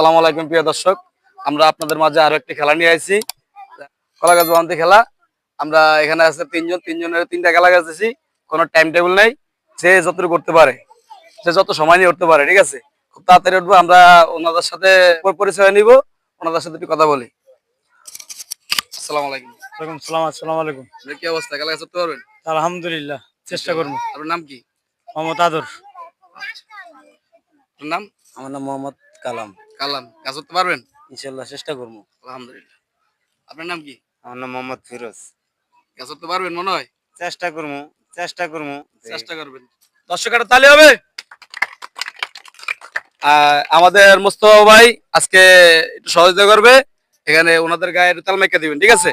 আসসালামু আলাইকুম প্রিয় দর্শক। আমরা আপনাদের মাঝে আরও একটি খেলা নিয়ে আইছি। কলাগাছ বান্তি খেলা। আমরা এখানে আছে তিনজন তিনজনের তিনটা খেলা গেছেছি কোনো টাইম টেবিল নেই। সে যতটুকু করতে পারে সে যত সময় নিয়ে উঠতে পারে ঠিক আছে? খুব তাড়াতাড়ি উঠবো আমরা ওনাদের সাথে পরিচয় নিব। ওনাদের সাথে একটু কথা বলি। আসসালামু আলাইকুম। ওয়ালাইকুম সালাম আসসালামু আলাইকুম। কি অবস্থা? খেলা করতে পারবেন? আলহামদুলিল্লাহ চেষ্টা করব। আপনার নাম কি? মোহাম্মদ আদর। নাম? আমার নাম মোহাম্মদ কালাম। কালাম। কাজ করতে পারবেন? ইনশাল্লাহ চেষ্টা করব। আলহামদুলিল্লাহ। আপনার নাম কি? আমার নাম মোহাম্মদ ফিরোজ। কাজ করতে পারবেন মনে হয়? চেষ্টা করব চেষ্টা করব। চেষ্টা করবেন। দর্শক একটা তালি হবে। আমাদের মোস্তফা ভাই আজকে একটু সহযোগিতা করবে। এখানে ওনাদের গায়ে একটু তাল মেকে দিবেন ঠিক আছে?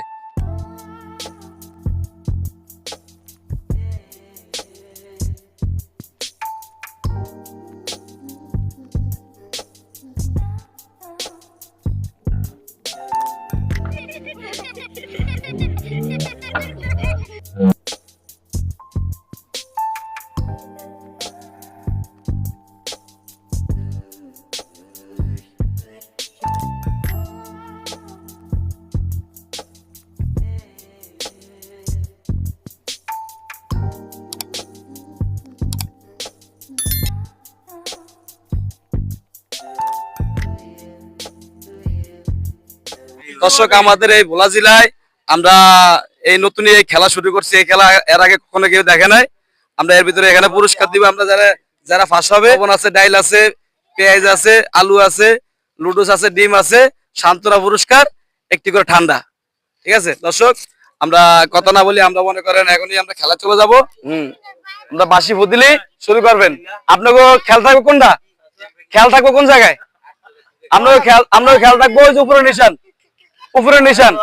দর্শক আমাদের এই ভোলা জেলায় আমরা এই নতুন এই খেলা শুরু করছি। এই খেলা এর আগে কখনো কেউ দেখে নাই। আমরা এর ভিতরে এখানে পুরস্কার দিব। আমরা যারা যারা ফার্স্ট হবে লবণ আছে ডাইল আছে পেঁয়াজ আছে আলু আছে লুডুস আছে ডিম আছে সান্ত্বনা পুরস্কার একটি করে ঠান্ডা। ঠিক আছে? দর্শক আমরা কথা না বলি আমরা মনে করেন এখনই আমরা খেলা চলে যাব। হুম। আমরা বাসি ফুদিলি শুরু করবেন। আপনাকে খেয়াল থাকবে কোনটা? খেয়াল থাকব কোন জায়গায়? আমরা খেয়াল আমরা খেয়াল থাকব ওই যে উপরে নিশান। উপরের নিশান।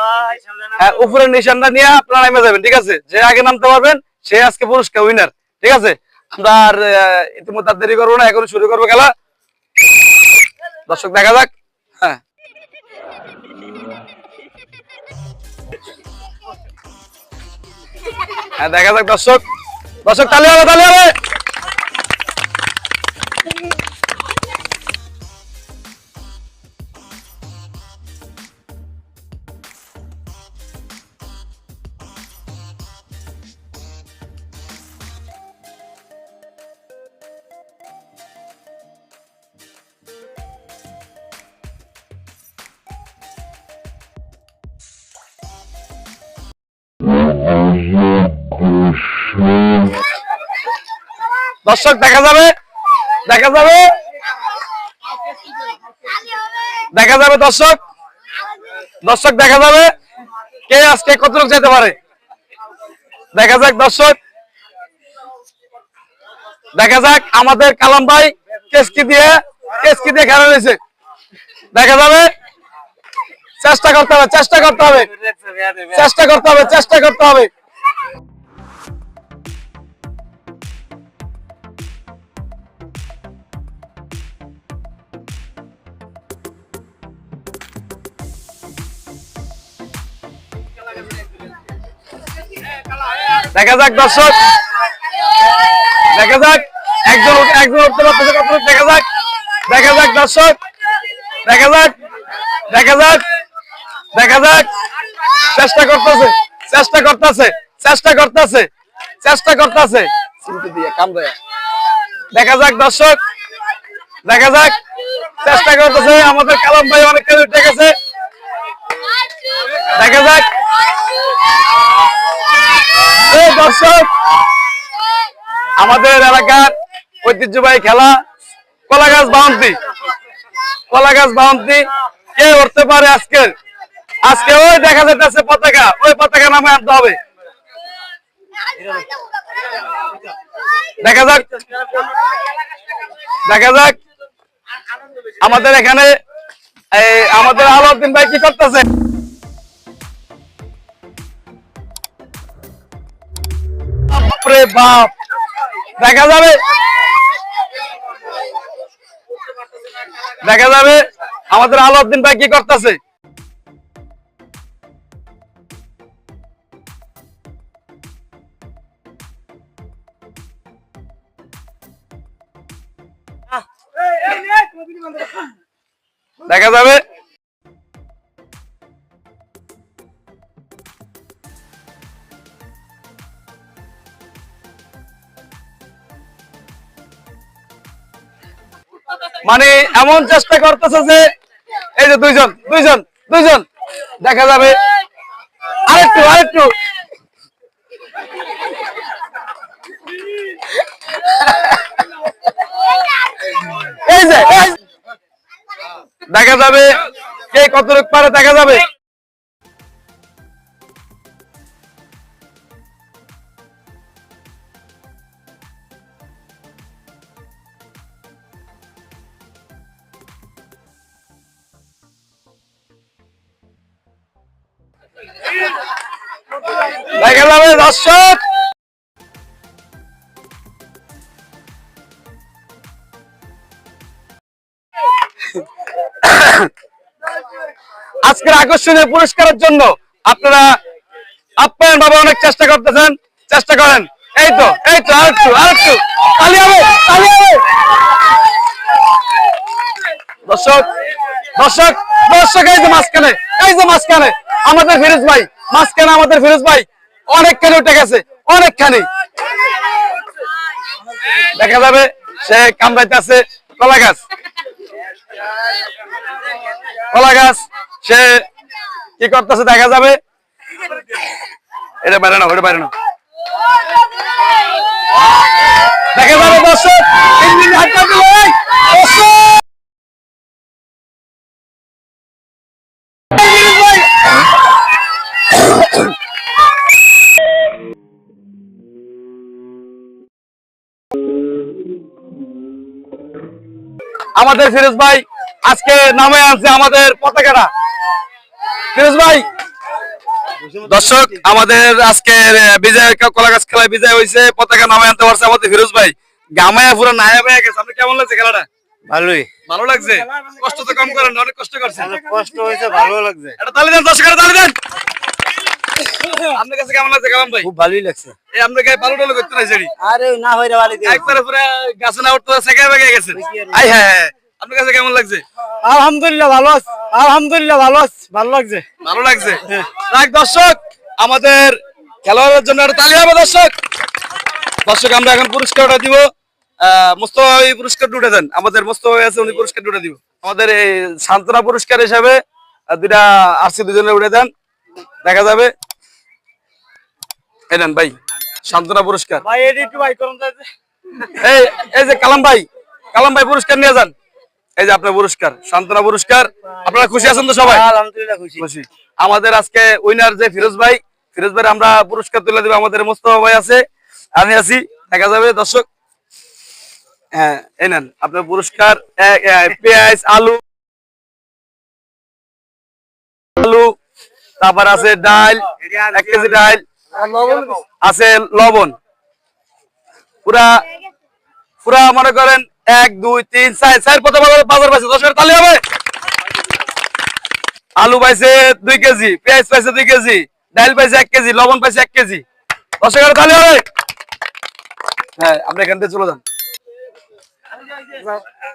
হ্যাঁ উপরের নিশানটা নিয়ে আপনারা নেমে যাবেন, ঠিক আছে? যে আগে নামতে পারবেন, সে আজকে পুরস্কার উইনার ঠিক আছে? আমরা আর ইতিমধ্যে দেরি করব না এখন শুরু করব খেলা। দর্শক, দেখা যাক। হ্যাঁ। হ্যাঁ দেখা যাক দর্শক। দর্শক, তালি হবে তালি হবে। দর্শক, দেখা যাবে? দেখা যাবে? দেখা যাবে দর্শক? দর্শক, দেখা যাবে? কে আজকে কতটুকু যেতে পারে? দেখা যাক দর্শক। দেখা যাক আমাদের কালাম ভাই কেসকি দিয়ে কেসকি দিয়ে খেলা রয়েছে। দেখা যাবে? চেষ্টা করতে হবে, চেষ্টা করতে হবে। চেষ্টা করতে হবে, চেষ্টা করতে হবে। দেখা যাক দর্শক। দেখা যাক একজন একজন উঠতে পারতেছে কত দেখা যাক। দেখা যাক দর্শক। দেখা যাক দেখা যাক দেখা যাক। চেষ্টা করতেছে চেষ্টা করতেছে চেষ্টা করতেছে চেষ্টা করতেছে। চিমটি দিয়ে কাম দেয়া। দেখা যাক দর্শক। দেখা যাক চেষ্টা করতেছে। আমাদের কালাম ভাই অনেক কাজ উঠে গেছে। দেখা যাক এই দর্শক, আমাদের এলাকার ঐতিহ্যবাহী খেলা কলা গাছ বাউন্তি কলা গাছ বাউন্তি কে উঠতে পারে আজকে আজকে ওই দেখা যাইতেছে পতাকা, ওই পতাকা নামে আনতে হবে। দেখা যাক দেখা যাক আমাদের এখানে আমাদের আলাউদ্দিন ভাই কি করতেছে? বাপ। দেখা যাবে। দেখা যাবে। আমাদের আলাউদ্দিন ভাই কি করতেছে? দেখা যাবে। মানে এমন চেষ্টা করতেছে যে, এই যে দুইজন দুইজন দুইজন, দেখা যাবে। আরেকটু আরেকটু। এই যে। দেখা যাবে কে কতটুক পারে, দেখা যাবে। আজকের আকর্ষণীয় পুরস্কারের জন্য আপনারা আপ্যায়ন ভাবে অনেক চেষ্টা করতেছেন। চেষ্টা করেন। এই তো এই তো তালি হবে তালি হবে দর্শক দর্শক দর্শক, এই যে মাঝখানে, এই যে মাঝখানে। আমাদের ফিরোজ ভাই মাঝখানে আমাদের ফিরোজ ভাই অনেকখানি উঠে গেছে, অনেকখানি। দেখা যাবে, সে কামড়াইতে আছে কলা গাছ। কলা গাছ, সে কি করতেছে দেখা যাবে। এটা বাইরে না ওটা বাইরে না দেখা যাবে, দর্শক আমাদের ফিরোজ ভাই আজকে নামে আছে আমাদের পতাকাটা। ফিরোজ ভাই দর্শক আমাদের আজকের আহ, বিজয় কলা গাছ খেলায় বিজয় হয়েছে পতাকা নামে আনতে পারছে আমাদের ফিরোজ ভাই। গামায়া পুরো নায়া গেছে। আপনি কেমন লাগছে খেলাটা? ভালোই। ভালো লাগছে? কষ্ট তো কম করেন অনেক কষ্ট করছেন। কষ্ট হয়েছে ভালো লাগছে। এটা তালি দেন দর্শকের তালি দেন। আপনার কাছে কেমন লাগছে কালাম ভাই? খুব ভালোই লাগছে। এই আপনার গায়ে পালু টালু করতে নাই সেটি আরে না হইরে ভালো একবারে পুরো গাছে না উঠতে সেকে বেগে গেছে। আই হ্যাঁ আপনার কাছে কেমন লাগছে? আলহামদুলিল্লাহ ভালো আছে আলহামদুলিল্লাহ ভালো আছে ভালো লাগছে। ভালো লাগছে? যাক দর্শক আমাদের খেলোয়াড়ের জন্য একটা তালি হবে দর্শক। দর্শক আমরা এখন পুরস্কারটা দিব। আহ, মোস্তফা ভাই পুরস্কার উঠে দেন। আমাদের মোস্তফা ভাই আছে উনি পুরস্কার উঠে দিব। আমাদের এই সান্ত্বনা পুরস্কার হিসাবে দুইটা আরসি দুজনে উঠে দেন। দেখা যাবে। এই নেন ভাই সান্ত্বনা পুরস্কার। এই এই যে কালাম ভাই কালাম ভাই পুরস্কার নিয়ে যান। এই যে আপনার পুরস্কার সান্ত্বনা পুরস্কার। আপনারা খুশি আছেন তো সবাই? খুশি। আমাদের আজকে উইনার যে ফিরোজ ভাই ফিরোজ ভাই আমরা পুরস্কার তুলে দেবো আমাদের মোস্তফা ভাই আছে আমি আছি দেখা যাবে দর্শক। হ্যাঁ এই নেন আপনার পুরস্কার পেঁয়াজ আলু আলু। তারপর আছে ডাল এক কেজি ডাল আছে লবণ। পুরা পুরা মনে করেন এক, দুই, তিন, চার চার কত বাজার পাইছে? দশ তালি হবে। আলু পাইছে দুই কেজি, পেঁয়াজ পাইছে দুই কেজি ডাল পাইছে এক কেজি, লবণ পাইছে এক কেজি। দশ এগারো তাহলে হবে। হ্যাঁ আপনি এখান থেকে চলে যান।